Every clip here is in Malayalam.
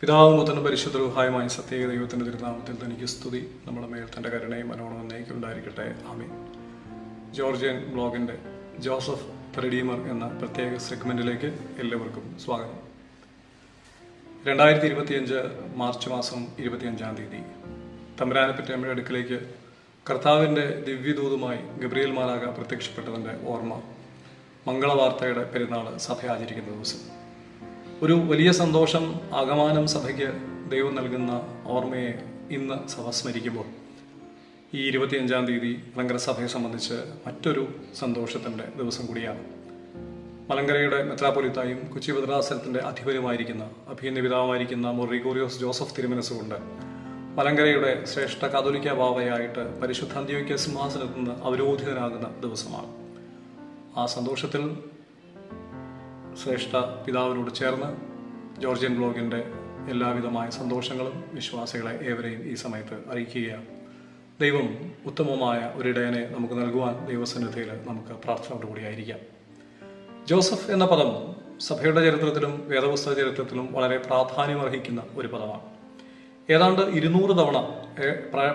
പിതാവും മുതലും പരിശുദ്ധ റുഹായുമായ സത്യേക ദൈവത്തിന്റെ തിരുനാമത്തിൽ തനിക്ക് സ്തുതി. നമ്മുടെ മേൽ തന്റെ കരുണയും മനോണവും നയിക്കുണ്ടായിരിക്കട്ടെ ആമീൻ. ജോർജിയൻ ബ്ലോഗിന്റെ ജോസഫ് റെഡീമർ എന്ന പ്രത്യേക സെഗ്മെന്റിലേക്ക് എല്ലാവർക്കും സ്വാഗതം. രണ്ടായിരത്തി ഇരുപത്തിയഞ്ച് മാർച്ച് മാസം ഇരുപത്തിയഞ്ചാം തീയതി തമ്പരാനപ്പറ്റ അമ്മയുടെ അടുക്കിലേക്ക് കർത്താവിന്റെ ദിവ്യദൂതുമായി ഗബ്രിയൽ മാലാക പ്രത്യക്ഷപ്പെട്ടതിന്റെ ഓർമ്മ മംഗളവാർത്തയുടെ പെരുന്നാൾ സഭ ആചരിക്കുന്ന ദിവസം. ഒരു വലിയ സന്തോഷം ആഗമാനം സഭയ്ക്ക് ദൈവം നൽകുന്ന ഓർമ്മയെ ഇന്ന് സഭ സ്മരിക്കുമ്പോൾ. ഈ ഇരുപത്തിയഞ്ചാം തീയതി മലങ്കര സഭയെ സംബന്ധിച്ച് മറ്റൊരു സന്തോഷത്തിന്റെ ദിവസം കൂടിയാണ്. മലങ്കരയുടെ മെത്രാപൊലിത്തായും കൊച്ചി ഭദ്രാസനത്തിന്റെ അധിപരുമായിരിക്കുന്ന അഭിയന്യ പിതാവുമായിരിക്കുന്ന മൊറിഗോറിയോസ് ജോസഫ് തിരുമനസുകൊണ്ട് മലങ്കരയുടെ ശ്രേഷ്ഠ കാതോലിക്ക ബാവയായിട്ട് പരിശുദ്ധ അന്ത്യോക്യ സിംഹാസനത്തിൽ നിന്ന് അവരോധിതനാകുന്ന ദിവസമാണ്. ആ സന്തോഷത്തിൽ ശ്രേഷ്ഠ പിതാവിനോട് ചേർന്ന് ജോർജിയൻ ബ്ലോഗിന്റെ എല്ലാവിധമായ സന്തോഷങ്ങളും വിശ്വാസികളെ ഏവരെയും ഈ സമയത്ത് അറിയിക്കുകയാണ്. ദൈവം ഉത്തമമായ ഒരിടയനെ നമുക്ക് നൽകുവാൻ ദൈവസന്നിധിയിൽ നമുക്ക് പ്രാർത്ഥനയോടുകൂടിയായിരിക്കാം ജോസഫ് എന്ന പദം സഭയുടെ ചരിത്രത്തിലും വേദപുസ്തക ചരിത്രത്തിലും വളരെ പ്രാധാന്യം അർഹിക്കുന്ന ഒരു പദമാണ്. ഏതാണ്ട് ഇരുന്നൂറ് തവണ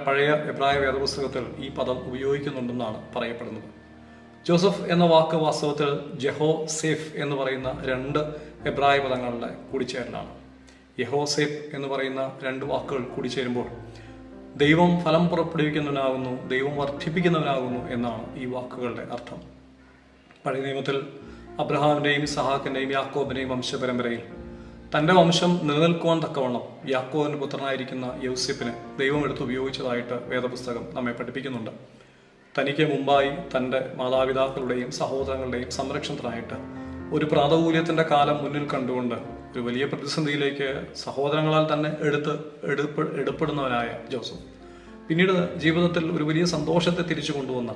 പഴയ എബ്രായ വേദപുസ്തകത്തിൽ ഈ പദം ഉപയോഗിക്കുന്നുണ്ടെന്നാണ് പറയപ്പെടുന്നത്. ജോസഫ് എന്ന വാക്ക് വാസ്തവത്തിൽ ജെഹോ സേഫ് എന്ന് പറയുന്ന രണ്ട് എബ്രായ പദങ്ങളുടെ കൂടിച്ചേരലാണ്. യഹോ സേഫ് എന്ന് പറയുന്ന രണ്ട് വാക്കുകൾ കൂടിച്ചേരുമ്പോൾ ദൈവം ഫലം പുറപ്പെടുവിക്കുന്നവനാകുന്നു ദൈവം വർദ്ധിപ്പിക്കുന്നവനാകുന്നു എന്നാണ് ഈ വാക്കുകളുടെ അർത്ഥം. പഴയ നിയമത്തിൽ അബ്രഹാമിന്റെയും സഹാക്കിന്റെയും യാക്കോബിന്റെയും വംശപരമ്പരയിൽ തന്റെ വംശം നിലനിൽക്കുവാൻ തക്കവണ്ണം യാക്കോബിന്റെ പുത്രനായിരിക്കുന്ന യൗസിപ്പിനെ ദൈവം എടുത്ത് ഉപയോഗിച്ചതായിട്ട് വേദപുസ്തകം നമ്മെ പഠിപ്പിക്കുന്നുണ്ട്. തനിക്ക് മുമ്പായി തന്റെ മാതാപിതാക്കളുടെയും സഹോദരങ്ങളുടെയും സംരക്ഷണത്തിനായിട്ട് ഒരു പ്രാതകൂല്യത്തിന്റെ കാലം മുന്നിൽ കണ്ടുകൊണ്ട് ഒരു വലിയ പ്രതിസന്ധിയിലേക്ക് സഹോദരങ്ങളാൽ തന്നെ എടുത്ത് എടുപ്പ് എടുപ്പെടുന്നവനായ ജോസഫ്. പിന്നീട് ജീവിതത്തിൽ ഒരു വലിയ സന്തോഷത്തെ തിരിച്ചു കൊണ്ടുവന്ന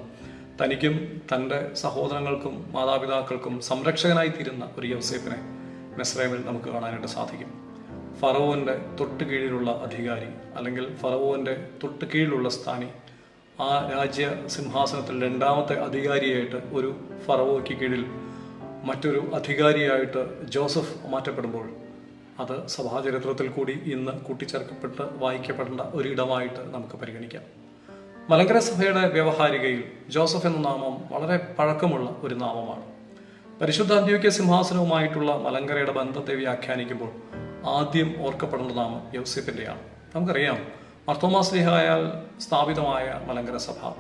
തനിക്കും തന്റെ സഹോദരങ്ങൾക്കും മാതാപിതാക്കൾക്കും സംരക്ഷകനായി തീരുന്ന ഒരു യോസേഫിനെ മെസ്രൈമിൽ നമുക്ക് കാണാനായിട്ട് സാധിക്കും. ഫറവോന്റെ തൊട്ട് കീഴിലുള്ള അധികാരി അല്ലെങ്കിൽ ഫറവോന്റെ തൊട്ട് കീഴിലുള്ള സ്ഥാനി ആ രാജ്യ സിംഹാസനത്തിൽ രണ്ടാമത്തെ അധികാരിയായിട്ട് ഒരു ഫറവോയ്ക്ക് കീഴിൽ മറ്റൊരു അധികാരിയായിട്ട് ജോസഫ് മാറ്റപ്പെടുമ്പോൾ അത് സഭാചരിത്രത്തിൽ കൂടി ഇന്ന് കൂട്ടിച്ചേർക്കപ്പെട്ട് വായിക്കപ്പെടേണ്ട ഒരിടമായിട്ട് നമുക്ക് പരിഗണിക്കാം. മലങ്കര സഭയുടെ വ്യവഹാരികയിൽ ജോസഫ് എന്ന നാമം വളരെ പഴക്കമുള്ള ഒരു നാമമാണ്. പരിശുദ്ധ അന്ത്യോക്യ സിംഹാസനവുമായിട്ടുള്ള മലങ്കരയുടെ ബന്ധത്തെ വ്യാഖ്യാനിക്കുമ്പോൾ ആദ്യം ഓർക്കപ്പെടേണ്ട നാമം യൗസിഫിന്റെയാണ്. നമുക്കറിയാം മർത്തോമാസ്ലിഹായാൽ സ്ഥാപിതമായ മലങ്കര സഭ.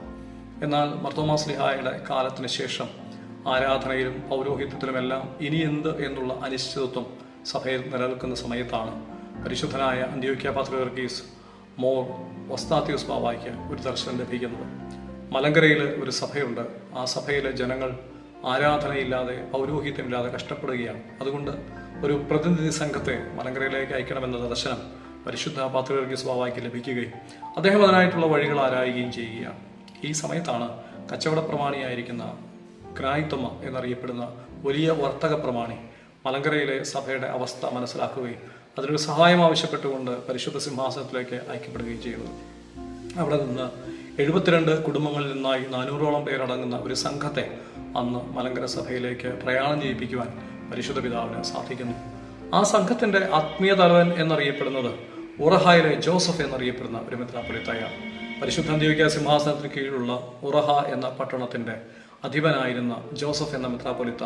എന്നാൽ മർത്തോമാസ്ലിഹായുടെ കാലത്തിന് ശേഷം ആരാധനയിലും പൗരോഹിത്യത്തിലുമെല്ലാം ഇനി എന്ത് എന്നുള്ള അനിശ്ചിതത്വം സഭയിൽ നിലനിൽക്കുന്ന സമയത്താണ് പരിശുദ്ധനായ അന്ത്യോക്യ പാത്രീസ് മോർ വസ്താത്യൂസ് ബാബായ്ക്ക് ഒരു ദർശനം ലഭിക്കുന്നത്. മലങ്കരയിൽ ഒരു സഭയുണ്ട്. ആ സഭയിലെ ജനങ്ങൾ ആരാധനയില്ലാതെ പൗരോഹിത്യമില്ലാതെ കഷ്ടപ്പെടുകയാണ്. അതുകൊണ്ട് ഒരു പ്രതിനിധി സംഘത്തെ മലങ്കരയിലേക്ക് അയക്കണമെന്ന ദർശനം പരിശുദ്ധ പാത്രീർഗീസ് ബാവായ്ക്ക് ലഭിക്കുകയും അദ്ദേഹം അതിനായിട്ടുള്ള വഴികൾ ആരായുകയും ചെയ്യുകയാണ് ഈ സമയത്താണ് കച്ചവട പ്രമാണിയായിരിക്കുന്ന ക്രായിത്തമ്മ എന്നറിയപ്പെടുന്ന വലിയ വർത്തക പ്രമാണി മലങ്കരയിലെ സഭയുടെ അവസ്ഥ മനസ്സിലാക്കുകയും അതിനൊരു സഹായം ആവശ്യപ്പെട്ടുകൊണ്ട് പരിശുദ്ധ സിംഹാസനത്തിലേക്ക് അയക്കപ്പെടുകയും ചെയ്യുന്നത് അവിടെ നിന്ന് എഴുപത്തിരണ്ട് കുടുംബങ്ങളിൽ നിന്നായി നാനൂറോളം പേരടങ്ങുന്ന ഒരു സംഘത്തെ അന്ന് മലങ്കര സഭയിലേക്ക് പ്രയാണം ചെയ്യിപ്പിക്കുവാൻ പരിശുദ്ധ പിതാവിന് സാധിക്കുന്നു. ആ സംഘത്തിന്റെ ആത്മീയ തലവൻ എന്നറിയപ്പെടുന്നത് ഉറഹായിലെ ജോസഫ് എന്നറിയപ്പെടുന്ന ഒരു മെത്രാപ്പൊലിത്തയാണ് പരിശുദ്ധ അന്ത്യോക്യ സിംഹാസനത്തിന് കീഴിലുള്ള ഉറഹ എന്ന പട്ടണത്തിന്റെ അധിപനായിരുന്ന ജോസഫ് എന്ന മെത്രാപ്പൊലിത്ത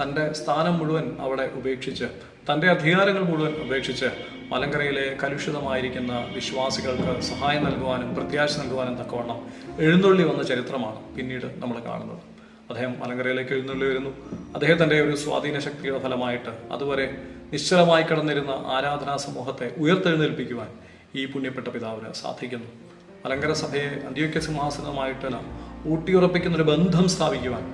തന്റെ സ്ഥാനം മുഴുവൻ അവിടെ ഉപേക്ഷിച്ച് തന്റെ അധികാരങ്ങൾ മുഴുവൻ ഉപേക്ഷിച്ച് മലങ്കരയിലെ കലുഷിതമായിരിക്കുന്ന വിശ്വാസികൾക്ക് സഹായം നൽകുവാനും പ്രത്യാശ നൽകുവാനും തക്കവണ്ണം എഴുന്നള്ളി വന്ന ചരിത്രമാണ് പിന്നീട് നമ്മൾ കാണുന്നത്. അദ്ദേഹം മലങ്കരയിലേക്ക് എഴുന്നള്ളി വരുന്നു. അദ്ദേഹത്തിന്റെ ഒരു സ്വാധീന ശക്തിയുടെ ഫലമായിട്ട് അതുവരെ നിശ്ചലമായി കിടന്നിരുന്ന ആരാധനാ സമൂഹത്തെ ഉയർത്തെഴുന്നേൽപ്പിക്കുവാൻ ഈ പുണ്യപ്പെട്ട പിതാവിന് സാധിക്കുന്നു. മലങ്കര സഭയെ അന്ത്യോക്യ സിംഹാസനമായിട്ടല്ല ഊട്ടിയുറപ്പിക്കുന്ന ഒരു ബന്ധം സ്ഥാപിക്കുവാൻ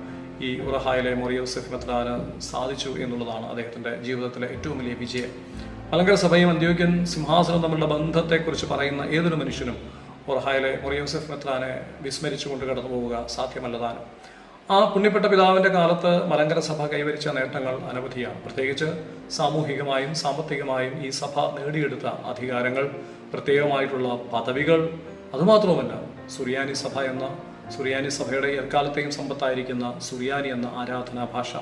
ഈ ഉറഹായിലെ മൊറിയോസെഫ് മെത്രാന് സാധിച്ചു എന്നുള്ളതാണ് അദ്ദേഹത്തിന്റെ ജീവിതത്തിലെ ഏറ്റവും വലിയ വിജയം. മലങ്കര സഭയും അന്ത്യോക്യൻ സിംഹാസനവും തമ്മിലുള്ള ബന്ധത്തെക്കുറിച്ച് പറയുന്ന ഏതൊരു മനുഷ്യനും ഉറഹായിലെ മൊറിയോസെഫ് മെത്രാനെ വിസ്മരിച്ചുകൊണ്ട് കടന്നു പോവുക സാധ്യമല്ലതാനും ആ പുണ്യപ്പെട്ട പിതാവിന്റെ കാലത്ത് മലങ്കര സഭ കൈവരിച്ച നേട്ടങ്ങൾ അനവധിയാണ്. പ്രത്യേകിച്ച് സാമൂഹികമായും സാമ്പത്തികമായും ഈ സഭ നേടിയെടുത്ത അധികാരങ്ങൾ പ്രത്യേകമായിട്ടുള്ള പദവികൾ അതുമാത്രവുമല്ല സുറിയാനി സഭ എന്ന സുറിയാനി സഭയുടെ എക്കാലത്തെയും സമ്പത്തായിരിക്കുന്ന സുറിയാനി എന്ന ആരാധനാ ഭാഷ.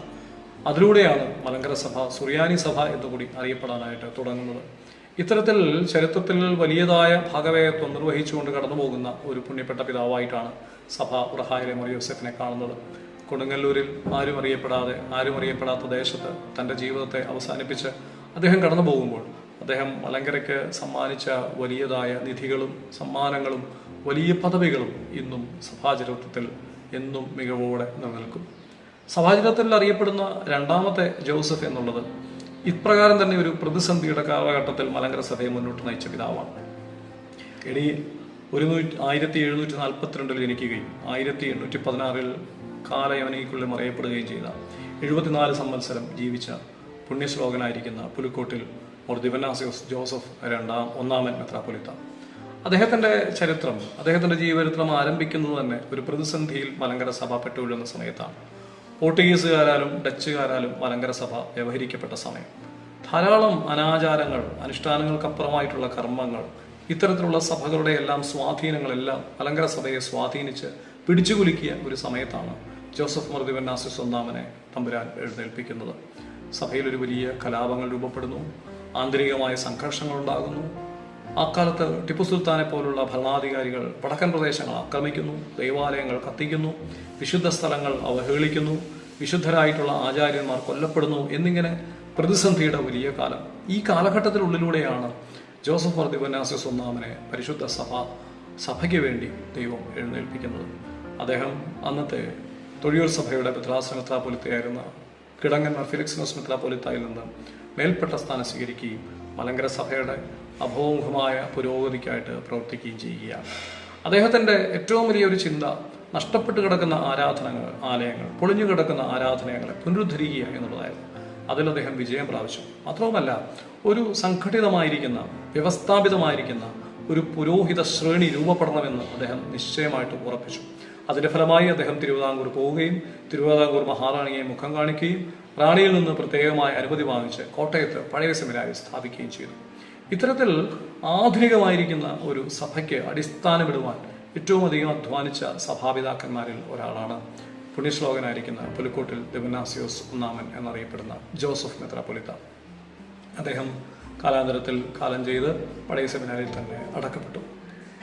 അതിലൂടെയാണ് മലങ്കര സഭ സുറിയാനി സഭ എന്നുകൂടി അറിയപ്പെടാനായിട്ട് തുടങ്ങുന്നത്. ഇത്തരത്തിൽ ചരിത്രത്തിൽ വലിയതായ ഭാഗവേയത്വം നിർവഹിച്ചുകൊണ്ട് കടന്നു പോകുന്ന ഒരു പുണ്യപ്പെട്ട പിതാവായിട്ടാണ് സഭ ഉറഹായിലെ മറി യോസെഫിനെ കാണുന്നത്. കൊടുങ്ങല്ലൂരിൽ ആരും അറിയപ്പെടാതെ ആരും അറിയപ്പെടാത്ത ദേശത്ത് തന്റെ ജീവിതത്തെ അവസാനിപ്പിച്ച് അദ്ദേഹം കടന്നു പോകുമ്പോൾ അദ്ദേഹം മലങ്കരയ്ക്ക് സമ്മാനിച്ച വലിയതായ നിധികളും സമ്മാനങ്ങളും വലിയ പദവികളും ഇന്നും സഭാചരിത്രത്തിൽ എന്നും മികവോടെ നിലനിൽക്കും. സഭാചരിത്രത്തിൽ അറിയപ്പെടുന്ന രണ്ടാമത്തെ ജോസഫ് എന്നുള്ളത് ഇപ്രകാരം തന്നെ ഒരു പ്രതിസന്ധിയുടെ കാലഘട്ടത്തിൽ മലങ്കര സഭയെ മുന്നോട്ട് നയിച്ച പിതാവാണ്. എടി ഒരു നൂറ്റി ആയിരത്തി എഴുന്നൂറ്റി നാൽപ്പത്തിരണ്ടിൽ ജനിക്കുകയും ആയിരത്തി എണ്ണൂറ്റി പതിനാറിൽ കാലയവനിക്കുള്ളിൽ മറയപ്പെടുകയും ചെയ്ത എഴുപത്തിനാല് സംവത്സരം ജീവിച്ച പുണ്യശ്ലോകനായിരിക്കുന്ന പുലിക്കോട്ടിൽ മോർ ജോസഫ് രണ്ടാം ഒന്നാമൻ മെത്രാപൊലിത്ത അദ്ദേഹത്തിന്റെ ചരിത്രം അദ്ദേഹത്തിന്റെ ജീവചരിത്രം ആരംഭിക്കുന്നത് തന്നെ ഒരു പ്രതിസന്ധിയിൽ മലങ്കര സഭ പെട്ടുകൊള്ളുന്ന സമയത്താണ്. പോർട്ടുഗീസുകാരാലും ഡച്ചുകാരാലും മലങ്കര സഭ വ്യവഹരിക്കപ്പെട്ട സമയം. ധാരാളം അനാചാരങ്ങൾ അനുഷ്ഠാനങ്ങൾക്കപ്പുറമായിട്ടുള്ള കർമ്മങ്ങൾ ഇത്തരത്തിലുള്ള സഭകളുടെ എല്ലാം സ്വാധീനങ്ങളെല്ലാം മലങ്കര സഭയെ സ്വാധീനിച്ച് പിടിച്ചുകുലുക്കിയ ഒരു സമയത്താണ് ജോസഫ് മർദിവന്നാസിസ് ഒന്നാമനെ തമ്പുരാൻ എഴുന്നേൽപ്പിക്കുന്നത്. സഭയിൽ ഒരു വലിയ കലാപങ്ങൾ രൂപപ്പെടുന്നു. ആന്തരികമായ സംഘർഷങ്ങൾ ഉണ്ടാകുന്നു അക്കാലത്ത് ടിപ്പു സുൽത്താനെ പോലുള്ള ഭരണാധികാരികൾ വടക്കൻ പ്രദേശങ്ങൾ ആക്രമിക്കുന്നു ദൈവാലയങ്ങൾ കത്തിക്കുന്നു വിശുദ്ധ സ്ഥലങ്ങൾ അവഹേളിക്കുന്നു വിശുദ്ധരായിട്ടുള്ള ആചാര്യന്മാർ കൊല്ലപ്പെടുന്നു എന്നിങ്ങനെ പ്രതിസന്ധിയുടെ വലിയ കാലം. ഈ കാലഘട്ടത്തിനുള്ളിലൂടെയാണ് ജോസഫ് വർദ്ധിപനാസിസ് ഒന്നാമനെ പരിശുദ്ധ സഭ സഭയ്ക്ക് വേണ്ടി ദൈവം എഴുന്നേൽപ്പിക്കുന്നത്. അദ്ദേഹം അന്നത്തെ തൊഴിയൂർ സഭയുടെ പിത്രാസന പൊലിത്തയായിരുന്ന കിടങ്ങന്മാർ ഫിലിക്സിനോസ് മെത്രാപ്പൊലിത്തായിൽ നിന്ന് മേൽപ്പെട്ട സ്ഥാനം സ്വീകരിക്കുകയും മലങ്കര സഭയുടെ അഭോമുഖമായ പുരോഗതിക്കായിട്ട് പ്രവർത്തിക്കുകയും ചെയ്യുകയാണ്. അദ്ദേഹത്തിന്റെ ഏറ്റവും വലിയൊരു ചിന്ത നഷ്ടപ്പെട്ടു കിടക്കുന്ന ആരാധനകൾ ആലയങ്ങൾ പൊളിഞ്ഞു കിടക്കുന്ന ആരാധനകളെ പുനരുദ്ധരിക്കുക എന്നുള്ളതായിരുന്നു. അതിൽ അദ്ദേഹം വിജയം പ്രാപിച്ചു. മാത്രവുമല്ല ഒരു സംഘടിതമായിരിക്കുന്ന വ്യവസ്ഥാപിതമായിരിക്കുന്ന ഒരു പുരോഹിത ശ്രേണി രൂപപ്പെടണമെന്ന് അദ്ദേഹം നിശ്ചയമായിട്ട് ഉറപ്പിച്ചു. അതിന്റെ ഫലമായി അദ്ദേഹം തിരുവിതാംകൂർ പോവുകയും തിരുവിതാംകൂർ മഹാറാണിയെ മുഖം കാണിക്കുകയും റാണിയിൽ നിന്ന് പ്രത്യേകമായ അനുമതി വാങ്ങിച്ച് കോട്ടയത്ത് പഴയ സെമിനാരി സ്ഥാപിക്കുകയും ചെയ്തു. ഇത്തരത്തിൽ ആധുനികമായിരിക്കുന്ന ഒരു സഭയ്ക്ക് അടിസ്ഥാനമിടുവാൻ ഏറ്റവും അധികം അധ്വാനിച്ച സഭാപിതാക്കന്മാരിൽ ഒരാളാണ് പുണ്യശ്ലോകനായിരിക്കുന്ന പുലിക്കോട്ടിൽ ദിവനാസിയോസ് ഒന്നാമൻ എന്നറിയപ്പെടുന്ന ജോസഫ് മെത്രാപ്പൊലിത്ത. അദ്ദേഹം കാലാന്തരത്തിൽ കാലം ചെയ്ത് പഴയ സെമിനാരിൽ തന്നെ അടക്കപ്പെട്ടു.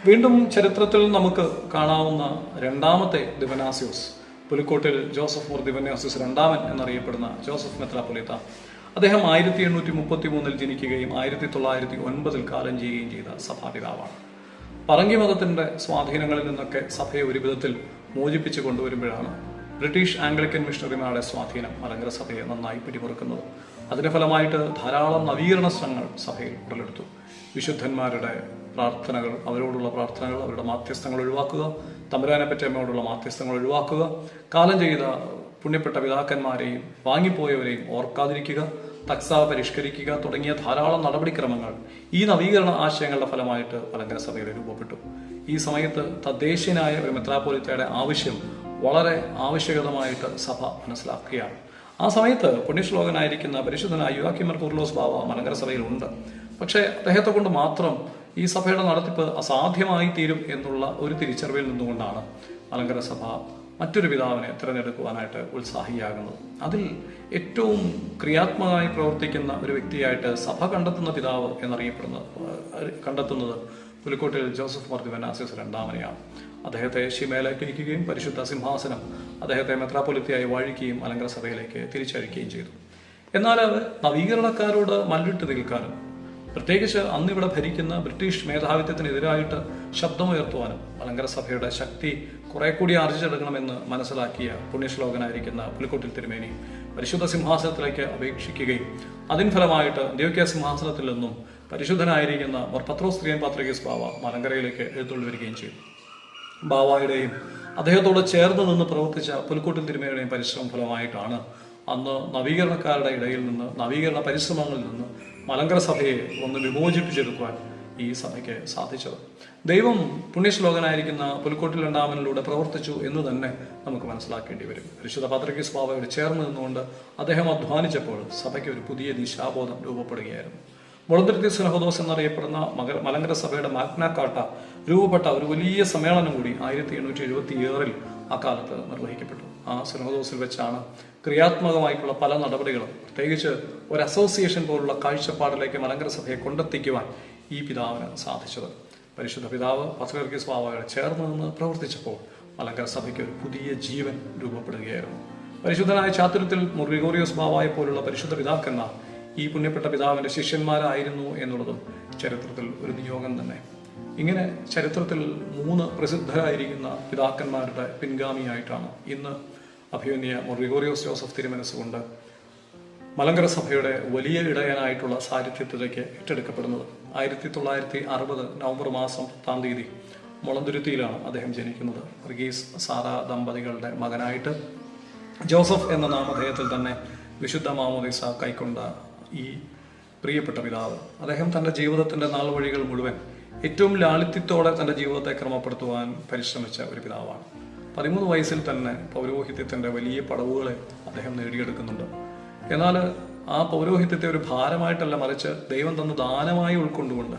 വീണ്ടും ചരിത്രത്തിൽ നമുക്ക് കാണാവുന്ന രണ്ടാമത്തെ ദിവനാസിയോസ് പുലിക്കോട്ടിൽ ജോസഫ് മോർ ദിവനാസിയോസ് രണ്ടാമൻ എന്നറിയപ്പെടുന്ന ജോസഫ് മെത്രാപ്പൊലിത്ത അദ്ദേഹം ആയിരത്തി എണ്ണൂറ്റി മുപ്പത്തി മൂന്നിൽ ജനിക്കുകയും ആയിരത്തി തൊള്ളായിരത്തി ഒൻപതിൽ കാലം ചെയ്യുകയും ചെയ്ത സഭാപിതാവാണ്. പറങ്കി മതത്തിന്റെ സ്വാധീനങ്ങളിൽ നിന്നൊക്കെ സഭയെ ഒരു വിധത്തിൽ മോചിപ്പിച്ചു കൊണ്ടുവരുമ്പോഴാണ് ബ്രിട്ടീഷ് ആംഗ്ലിക്കൻ മിഷണറിമാരുടെ സ്വാധീനം മലങ്കര സഭയെ നന്നായി പിടിമുറുക്കുന്നത്. അതിന്റെ ഫലമായിട്ട് ധാരാളം നവീകരണ ശ്രമങ്ങൾ സഭയിൽ ഉടലെടുത്തു. വിശുദ്ധന്മാരുടെ പ്രാർത്ഥനകൾ അവരോടുള്ള പ്രാർത്ഥനകൾ അവരുടെ മാധ്യസ്ഥങ്ങൾ ഒഴിവാക്കുക തമ്പുരാനെ പറ്റി അമ്മയോടുള്ള മാധ്യസ്ഥങ്ങൾ ഒഴിവാക്കുക കാലം ചെയ്ത പുണ്യപ്പെട്ട പിതാക്കന്മാരെയും വാങ്ങിപ്പോയവരെയും ഓർക്കാതിരിക്കുക തക്സ പരിഷ്കരിക്കുക തുടങ്ങിയ ധാരാളം നടപടിക്രമങ്ങൾ ഈ നവീകരണ ആശയങ്ങളുടെ ഫലമായിട്ട് അലങ്കര സഭയിൽ രൂപപ്പെട്ടു. ഈ സമയത്ത് തദ്ദേശീയനായ ഒരു മെത്രാപോലിത്തയുടെ ആവശ്യം വളരെ ആവശ്യകതമായിട്ട് സഭ മനസ്സിലാക്കുകയാണ്. ആ സമയത്ത് പുണ്യശ്ലോകനായിരിക്കുന്ന പരിശുദ്ധനായ യുവാക്കിമർ കുർലോസ് ബാവ മലങ്കര സഭയിലുണ്ട് പക്ഷേ അദ്ദേഹത്തെ കൊണ്ട് മാത്രം ഈ സഭയുടെ നടത്തിപ്പ് അസാധ്യമായി തീരും എന്നുള്ള ഒരു തിരിച്ചറിവിൽ നിന്നുകൊണ്ടാണ് മലങ്കര സഭ മറ്റൊരു പിതാവിനെ തിരഞ്ഞെടുക്കുവാനായിട്ട് ഉത്സാഹിയാകുന്നത് അതിൽ ഏറ്റവും ക്രിയാത്മകമായി പ്രവർത്തിക്കുന്ന ഒരു വ്യക്തിയായിട്ട് സഭ കണ്ടെത്തുന്ന പിതാവ് എന്നറിയപ്പെടുന്ന ഏഹ്, കണ്ടെത്തുന്നത് പുലിക്കോട്ടിൽ ജോസഫ് മാർ ദിവനാസിസ് രണ്ടാമനെയാണ്. അദ്ദേഹത്തെ ശിമേലേക്ക് ഇരിക്കുകയും പരിശുദ്ധ സിംഹാസനം അദ്ദേഹത്തെ മെത്രാപൊലിത്തിയായി വാഴിക്കുകയും അലങ്കര സഭയിലേക്ക് തിരിച്ചഴിക്കുകയും ചെയ്തു. എന്നാൽ നവീകരണക്കാരോട് മല്ലിട്ട് നിൽക്കാനും പ്രത്യേകിച്ച് അന്ന് ഇവിടെ ഭരിക്കുന്ന ബ്രിട്ടീഷ് മേധാവിത്വത്തിനെതിരായിട്ട് ശബ്ദമുയർത്തുവാനും മലങ്കര സഭയുടെ ശക്തി കുറെ കൂടി ആർജിച്ചെടുക്കണമെന്ന് മനസ്സിലാക്കിയ പുണ്യശ്ലോകനായിരിക്കുന്ന പുലിക്കോട്ടിൽ തിരുമേനി പരിശുദ്ധ സിംഹാസനത്തിലേക്ക് അപേക്ഷിക്കുകയും അതിൻ ഫലമായിട്ട് ദേവിക്യ സിംഹാസനത്തിൽ നിന്നും പരിശുദ്ധനായിരിക്കുന്ന പത്രോ സ്ത്രീയൻ പാത്രികേസ് പാത്രികസ് ബാവ മലങ്കരയിലേക്ക് എഴുത്തുള്ളി വരികയും ചെയ്തു. ബാവായുടെയും അദ്ദേഹത്തോട് ചേർന്ന് നിന്ന് പ്രവർത്തിച്ച പുലിക്കോട്ടിൽ തിരുമേനിയുടെയും പരിശ്രമം ഫലമായിട്ടാണ് അന്ന് നവീകരണക്കാരുടെ ഇടയിൽ നിന്ന് നവീകരണ പരിശ്രമങ്ങളിൽ നിന്ന് മലങ്കര സഭയെ ഒന്ന് വിമോചിപ്പിച്ചെടുക്കുവാൻ ഈ സഭയ്ക്ക് സാധിച്ചത്. ദൈവം പുണ്യശ്ലോകനായിരിക്കുന്ന പുലിക്കോട്ടിൽ രണ്ടാമനിലൂടെ പ്രവർത്തിച്ചു എന്ന് തന്നെ നമുക്ക് മനസ്സിലാക്കേണ്ടി വരും. പരിശുദ്ധ പാത്രയ്ക്ക് ബാബയോട് ചേർന്ന് നിന്നുകൊണ്ട് അദ്ദേഹം അധ്വാനിച്ചപ്പോൾ സഭയ്ക്ക് ഒരു പുതിയ ദിശാബോധം രൂപപ്പെടുകയായിരുന്നു. മുളന്തിരുത്തി സ്നഹദോസ് എന്നറിയപ്പെടുന്ന മക മലങ്കര സഭയുടെ മാഗ്നാക്കാട്ട രൂപപ്പെട്ട ഒരു വലിയ സമ്മേളനം കൂടി ആയിരത്തി എണ്ണൂറ്റി എഴുപത്തി ഏറിൽ അക്കാലത്ത് നിർവഹിക്കപ്പെട്ടു. ആ സിനോദോസിൽ വെച്ചാണ് ക്രിയാത്മകമായിട്ടുള്ള പല നടപടികളും പ്രത്യേകിച്ച് ഒരു അസോസിയേഷൻ പോലുള്ള കാഴ്ചപ്പാടിലേക്ക് മലങ്കര സഭയെ കൊണ്ടെത്തിക്കുവാൻ ഈ പിതാവിന് സാധിച്ചത്. പരിശുദ്ധ പിതാവ് പത്രികർക്കി സ്വാഭാവികളെ ചേർന്ന് നിന്ന് പ്രവർത്തിച്ചപ്പോൾ മലങ്കര സഭയ്ക്ക് ഒരു പുതിയ ജീവൻ രൂപപ്പെടുകയായിരുന്നു. പരിശുദ്ധനായ ചാത്രത്തിൽ മുറിഗോറിയോസ് ബാവായെ പോലുള്ള പരിശുദ്ധ പിതാക്കന്മാർ ഈ പുണ്യപ്പെട്ട പിതാവിന്റെ ശിഷ്യന്മാരായിരുന്നു എന്നുള്ളതും ചരിത്രത്തിൽ ഒരു നിയോഗം തന്നെ. ഇങ്ങനെ ചരിത്രത്തിൽ മൂന്ന് പ്രസിദ്ധരായിരിക്കുന്ന പിതാക്കന്മാരുടെ പിൻഗാമിയായിട്ടാണ് ഇന്ന് അഭിമന്യ മൊറിഗോറിയോസ് ജോസഫ് തിരുമനസ്സുകൊണ്ട് മലങ്കര സഭയുടെ വലിയ ഇടയനായിട്ടുള്ള സാന്നിധ്യത്തിലേക്ക് ഏറ്റെടുക്കപ്പെടുന്നത്. ആയിരത്തി തൊള്ളായിരത്തി അറുപത് നവംബർ മാസം പത്താം തീയതി മുളന്തുരുത്തിയിലാണ് അദ്ദേഹം ജനിക്കുന്നത്. വർഗീസ് സാറ ദമ്പതികളുടെ മകനായിട്ട് ജോസഫ് എന്ന നാമധേയത്തിൽ തന്നെ വിശുദ്ധ മാമോദിസ കൈക്കൊണ്ട ഈ പ്രിയപ്പെട്ട പിതാവ്. അദ്ദേഹം തന്റെ ജീവിതത്തിന്റെ നാൾ വഴികൾ മുഴുവൻ ഏറ്റവും ലാളിത്യത്തോടെ തന്റെ ജീവിതത്തെ ക്രമപ്പെടുത്തുവാൻ പരിശ്രമിച്ച ഒരു പിതാവാണ്. പതിമൂന്ന് വയസ്സിൽ തന്നെ പൗരോഹിത്യത്തിന്റെ വലിയ പടവുകളെ അദ്ദേഹം നേടിയെടുക്കുന്നുണ്ട്. എന്നാൽ ആ പൗരോഹിത്യത്തെ ഒരു ഭാരമായിട്ടല്ല മറിച്ച് ദൈവം തന്ന ദാനമായി ഉൾക്കൊണ്ടുകൊണ്ട്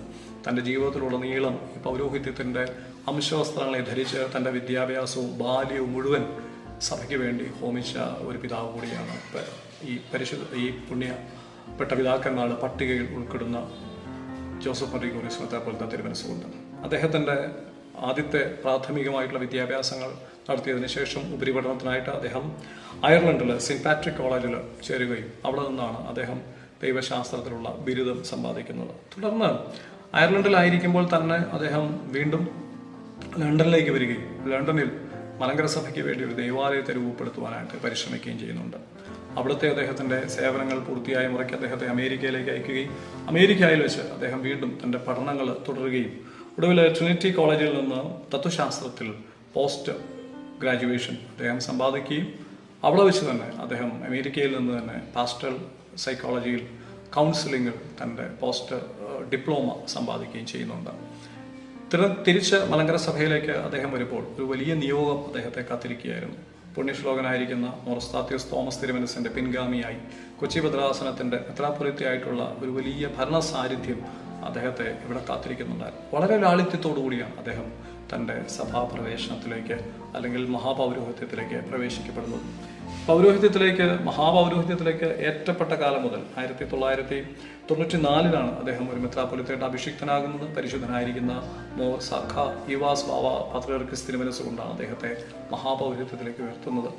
തന്റെ ജീവിതത്തിലുടനീളം ഈ പൗരോഹിത്യത്തിന്റെ അംശവസ്ത്രങ്ങളെ ധരിച്ച് തന്റെ വിദ്യാഭ്യാസവും ബാല്യവും മുഴുവൻ സഭയ്ക്ക് വേണ്ടി ഹോമിച്ച ഒരു പിതാവ് കൂടിയാണ് ഈ പരിശുദ്ധ ഈ പുണ്യപ്പെട്ട പിതാക്കന്മാരുടെ പട്ടികയിൽ ഉൾപ്പെടുന്ന ജോസഫ് മറിഗോറിസ് പോലത്തെ തിരുമനസ്സുകൊണ്ട് അദ്ദേഹത്തിന്റെ ആദ്യത്തെ പ്രാഥമികമായിട്ടുള്ള വിദ്യാഭ്യാസങ്ങൾ നടത്തിയതിനു ശേഷം ഉപരിപഠനത്തിനായിട്ട് അദ്ദേഹം അയർലൻഡിൽ സെന്റ് പാട്രിക് കോളേജിൽ ചേരുകയും അവിടെ നിന്നാണ് അദ്ദേഹം ദൈവശാസ്ത്രത്തിലുള്ള ബിരുദം സമ്പാദിക്കുന്നത്. തുടർന്ന് അയർലൻഡിലായിരിക്കുമ്പോൾ തന്നെ അദ്ദേഹം വീണ്ടും ലണ്ടനിലേക്ക് വരികയും ലണ്ടനിൽ മലങ്കര സഭയ്ക്ക് വേണ്ടി ഒരു ദൈവാലയത്തെ രൂപപ്പെടുത്തുവാനായിട്ട് പരിശ്രമിക്കുകയും ചെയ്യുന്നുണ്ട്. അവിടുത്തെ അദ്ദേഹത്തിന്റെ സേവനങ്ങൾ പൂർത്തിയായ മുറയ്ക്ക് അദ്ദേഹത്തെ അമേരിക്കയിലേക്ക് അയക്കുകയും അമേരിക്കയിൽ വെച്ച് അദ്ദേഹം വീണ്ടും തന്റെ പഠനങ്ങൾ തുടരുകയും ഒടുവിൽ ട്രിനിറ്റി കോളേജിൽ നിന്ന് തത്വശാസ്ത്രത്തിൽ പോസ്റ്റ് ഗ്രാജുവേഷൻ അദ്ദേഹം സമ്പാദിക്കുകയും അവിടെ വെച്ച് തന്നെ അദ്ദേഹം അമേരിക്കയിൽ നിന്ന് തന്നെ പാസ്റ്റൽ സൈക്കോളജിയിൽ കൗൺസിലിംഗിൽ തന്റെ പോസ്റ്റ് ഡിപ്ലോമ സമ്പാദിക്കുകയും ചെയ്യുന്നുണ്ട്. തിര- തിരിച്ച് മലങ്കര സഭയിലേക്ക് അദ്ദേഹം വരുമ്പോൾ ഒരു വലിയ നിയോഗം അദ്ദേഹത്തെ കാത്തിരിക്കുകയായിരുന്നു. പുണ്യശ്ലോകനായിരിക്കുന്ന മൊറസ്താത്യസ് തോമസ് തിരുമനസിന്റെ പിൻഗാമിയായി കൊച്ചി ഭദ്രാസനത്തിന്റെ മെത്രാപൊലിത്തയായിട്ടുള്ള ഒരു വലിയ ഭരണ സാന്നിധ്യം അദ്ദേഹത്തെ ഇവിടെ കാത്തിരിക്കുന്നുണ്ടായിരുന്നു. വളരെ ലാളിത്യത്തോടു കൂടിയാണ് അദ്ദേഹം തന്റെ സഭാപ്രവേശനത്തിലേക്ക് അല്ലെങ്കിൽ മഹാപൗരോഹിത്യത്തിലേക്ക് പ്രവേശിക്കപ്പെടുന്നത്. പൗരോഹിത്യത്തിലേക്ക് മഹാപൗരോഹിത്യത്തിലേക്ക് ഏറ്റപ്പെട്ട കാലം മുതൽ ആയിരത്തി തൊള്ളായിരത്തി തൊണ്ണൂറ്റി നാലിലാണ് അദ്ദേഹം ഒരു മെത്രാപൊലിത്തയുടെ അഭിഷിക്തനാകുന്നത്. പരിശുദ്ധനായിരിക്കുന്ന മോ സഖ ഇവാസ് ബാവ പത്രകർക്ക് തിരുമനസ് കൊണ്ടാണ് അദ്ദേഹത്തെ മഹാപൗരോഹിത്യത്തിലേക്ക് ഉയർത്തുന്നത്.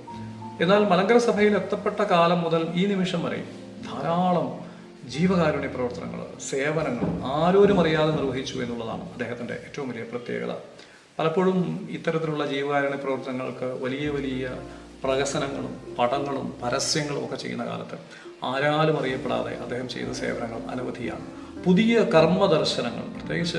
എന്നാൽ മലങ്കര സഭയിൽ എത്തപ്പെട്ട കാലം മുതൽ ഈ നിമിഷം വരെ ധാരാളം ജീവകാരുണ്യ പ്രവർത്തനങ്ങൾ സേവനങ്ങൾ ആരോരും അറിയാതെ നിർവഹിച്ചു എന്നുള്ളതാണ് അദ്ദേഹത്തിന്റെ ഏറ്റവും വലിയ പ്രത്യേകത. പലപ്പോഴും ഇത്തരത്തിലുള്ള ജീവകാരുണ്യ പ്രവർത്തനങ്ങൾക്ക് വലിയ വലിയ പ്രഹസനങ്ങളും പടങ്ങളും പരസ്യങ്ങളും ഒക്കെ ചെയ്യുന്ന കാലത്ത് ആരാലും അറിയപ്പെടാതെ അദ്ദേഹം ചെയ്ത സേവനങ്ങൾ അനവധിയാണ്. പുതിയ കർമ്മദർശനങ്ങൾ പ്രത്യേകിച്ച്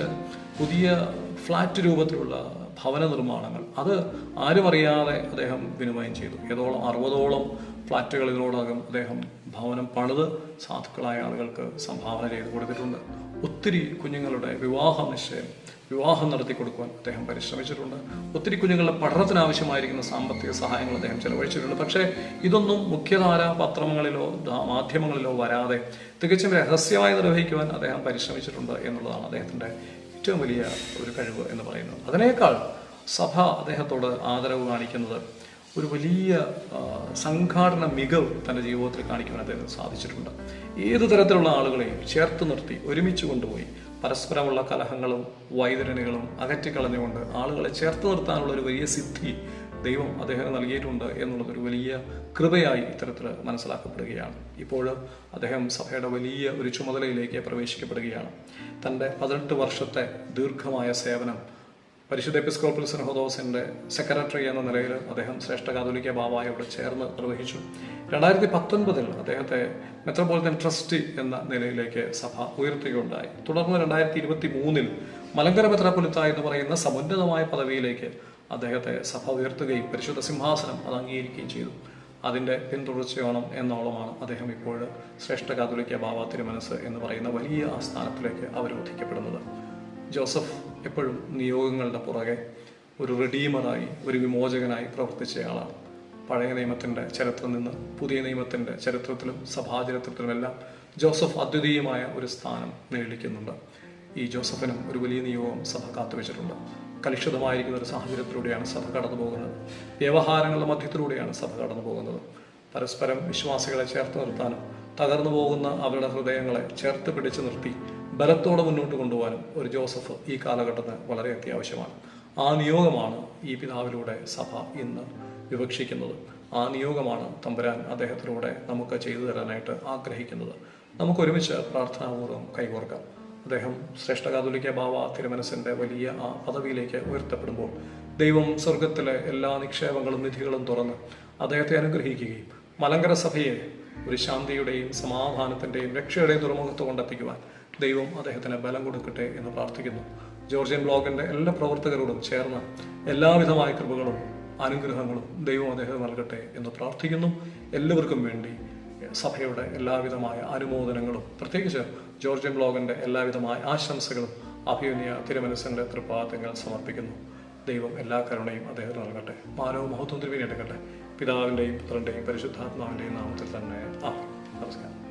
പുതിയ ഫ്ലാറ്റ് രൂപത്തിലുള്ള ഭവന നിർമ്മാണങ്ങൾ അത് ആരും അറിയാതെ അദ്ദേഹം വിനിമയം ചെയ്തു. ഏതോളം അറുപതോളം ഫ്ലാറ്റുകൾ ഇതിനോടകം അദ്ദേഹം ഭവനം പണിത് സാധുക്കളായ ആളുകൾക്ക് സംഭാവന ചെയ്തു കൊടുത്തിട്ടുണ്ട്. ഒത്തിരി കുഞ്ഞുങ്ങളുടെ വിവാഹ നിശ്ചയം വിവാഹം നടത്തി കൊടുക്കുവാൻ അദ്ദേഹം പരിശ്രമിച്ചിട്ടുണ്ട്. ഒത്തിരി കുഞ്ഞുങ്ങളുടെ പഠനത്തിന് ആവശ്യമായിരിക്കുന്ന സാമ്പത്തിക സഹായങ്ങൾ അദ്ദേഹം ചെലവഴിച്ചിട്ടുണ്ട്. പക്ഷേ ഇതൊന്നും മുഖ്യധാര പത്രങ്ങളിലോ മാധ്യമങ്ങളിലോ വരാതെ തികച്ചും രഹസ്യമായി നിർവഹിക്കുവാൻ അദ്ദേഹം പരിശ്രമിച്ചിട്ടുണ്ട് എന്നുള്ളതാണ് അദ്ദേഹത്തിന്റെ ഏറ്റവും വലിയ ഒരു കഴിവ് എന്ന് പറയുന്നത്. അതിനേക്കാൾ സഭ അദ്ദേഹത്തോട് ആദരവ് കാണിക്കുന്നത് ഒരു വലിയ സംഘാടന മികവ് തന്റെ ജീവിതത്തിൽ കാണിക്കുവാൻ അദ്ദേഹത്തിന് സാധിച്ചിട്ടുണ്ട്. ഏത് തരത്തിലുള്ള ആളുകളെയും ചേർത്ത് നിർത്തി ഒരുമിച്ച് കൊണ്ടുപോയി പരസ്പരമുള്ള കലഹങ്ങളും വൈതരണികളും അകറ്റിക്കളഞ്ഞുകൊണ്ട് ആളുകളെ ചേർത്ത് നിർത്താനുള്ള ഒരു വലിയ സിദ്ധി ദൈവം അദ്ദേഹം നൽകിയിട്ടുണ്ട് എന്നുള്ളത് ഒരു വലിയ കൃപയായി ഇത്തരത്തിൽ മനസ്സിലാക്കപ്പെടുകയാണ്. ഇപ്പോൾ അദ്ദേഹം സഭയുടെ വലിയ ഒരു ചുമതലയിലേക്ക് പ്രവേശിക്കപ്പെടുകയാണ്. തന്റെ പതിനെട്ട് വർഷത്തെ ദീർഘമായ സേവനം പരിശുദ്ധ എപ്പിസ്കോപ്പൽ സിൻഹോദോസിന്റെ സെക്രട്ടറി എന്ന നിലയിൽ അദ്ദേഹം ശ്രേഷ്ഠ കാതോലിക്ക ബാബായോട് ചേർന്ന് നിർവഹിച്ചു. രണ്ടായിരത്തി പത്തൊൻപതിൽ അദ്ദേഹത്തെ മെത്രോപൊളിറ്റൻ ട്രസ്റ്റി എന്ന നിലയിലേക്ക് സഭ ഉയർത്തുകയുണ്ടായി. തുടർന്ന് രണ്ടായിരത്തി ഇരുപത്തി മൂന്നിൽ മലങ്കര മെത്രാപൊലിത്ത എന്ന് പറയുന്ന സമുന്നതമായ പദവിയിലേക്ക് അദ്ദേഹത്തെ സഭ ഉയർത്തുകയും പരിശുദ്ധ സിംഹാസനം അത് അംഗീകരിക്കുകയും ചെയ്തു. അതിന്റെ പിന്തുടർച്ചയോണം എന്നോളമാണ് അദ്ദേഹം ഇപ്പോൾ ശ്രേഷ്ഠ കാതോലിക്ക ബാബ തിരുമനസ് എന്ന് പറയുന്ന വലിയ ആസ്ഥാനത്തിലേക്ക് സ്ഥാനത്തിലേക്ക് അവരോധിക്കപ്പെടുന്നത്. ജോസഫ് എപ്പോഴും നിയോഗങ്ങളുടെ പുറകെ ഒരു റെഡീമറായി ഒരു വിമോചകനായി പ്രവർത്തിച്ചയാളാണ് പഴയ നിയമത്തിന്റെ ചരിത്രം നിന്ന് പുതിയ നിയമത്തിന്റെ ചരിത്രത്തിലും സഭാചരിത്രത്തിലുമെല്ലാം ജോസഫ് അദ്വിതീയമായ ഒരു സ്ഥാനം നേടിക്കുന്നുണ്ട് ഈ ജോസഫിനും ഒരു വലിയ നിയോഗം സഭ കാത്തുവെച്ചിട്ടുണ്ട്. കലുഷിതമായിരിക്കുന്ന ഒരു സാഹചര്യത്തിലൂടെയാണ് സഭ കടന്നു പോകുന്നത്. വ്യവഹാരങ്ങളുടെ മധ്യത്തിലൂടെയാണ് സഭ കടന്നു പോകുന്നത്. പരസ്പരം വിശ്വാസികളെ ചേർത്ത് നിർത്താനും തകർന്നു പോകുന്ന അവരുടെ ഹൃദയങ്ങളെ ചേർത്ത് പിടിച്ചു നിർത്തി ബലത്തോടെ മുന്നോട്ട് കൊണ്ടുപോകാനും ഒരു ജോസഫ് ഈ കാലഘട്ടത്തിന് വളരെ അത്യാവശ്യമാണ്. ആ നിയോഗമാണ് ഈ പിതാവിലൂടെ സഭ ഇന്ന് വിവക്ഷിക്കുന്നത്. ആ നിയോഗമാണ് തമ്പുരാൻ അദ്ദേഹത്തിലൂടെ നമുക്ക് ചെയ്തു തരാനായിട്ട് ആഗ്രഹിക്കുന്നത്. നമുക്ക് ഒരുമിച്ച് പ്രാർത്ഥനാപൂർവം കൈകോർക്കാം. അദ്ദേഹം ശ്രേഷ്ഠ കാതുലിക്ക ബാവ തിരുമനസിന്റെ വലിയ ആ പദവിയിലേക്ക് ഉയർത്തപ്പെടുമ്പോൾ ദൈവം സ്വർഗത്തിലെ എല്ലാ നിക്ഷേപങ്ങളും നിധികളും തുറന്ന് അദ്ദേഹത്തെ അനുഗ്രഹിക്കുകയും മലങ്കര സഭയെ ഒരു ശാന്തിയുടെയും സമാധാനത്തിന്റെയും രക്ഷയുടെയും തുറമുഖത്ത് കൊണ്ടെത്തിക്കുവാൻ ദൈവം അദ്ദേഹത്തിന് ബലം കൊടുക്കട്ടെ എന്ന് പ്രാർത്ഥിക്കുന്നു. ജോർജിയൻ ബ്ലോഗിന്റെ എല്ലാ പ്രവർത്തകരോടും ചേർന്ന് എല്ലാവിധമായ കൃപകളും അനുഗ്രഹങ്ങളും ദൈവം അദ്ദേഹം നൽകട്ടെ എന്ന് പ്രാർത്ഥിക്കുന്നു. എല്ലാവർക്കും വേണ്ടി സഭയുടെ എല്ലാവിധമായ അനുമോദനങ്ങളും പ്രത്യേകിച്ച് ജോർജിയൻ ബ്ലോഗിന്റെ എല്ലാവിധമായ ആശംസകളും അഭിയുന്നിയ തിരുമനസിന്റെ തൃപ്പാദങ്ങൾ സമർപ്പിക്കുന്നു. ദൈവം എല്ലാ കരുണയും അദ്ദേഹത്തിന് നൽകട്ടെ. മാനവും മഹത്വം തിരുവിനെടുക്കട്ടെ പിതാവിന്റെയും പുത്രന്റെയും പരിശുദ്ധാത്മാവിന്റെയും നാമത്തിൽ തന്നെ. ആ നമസ്കാരം.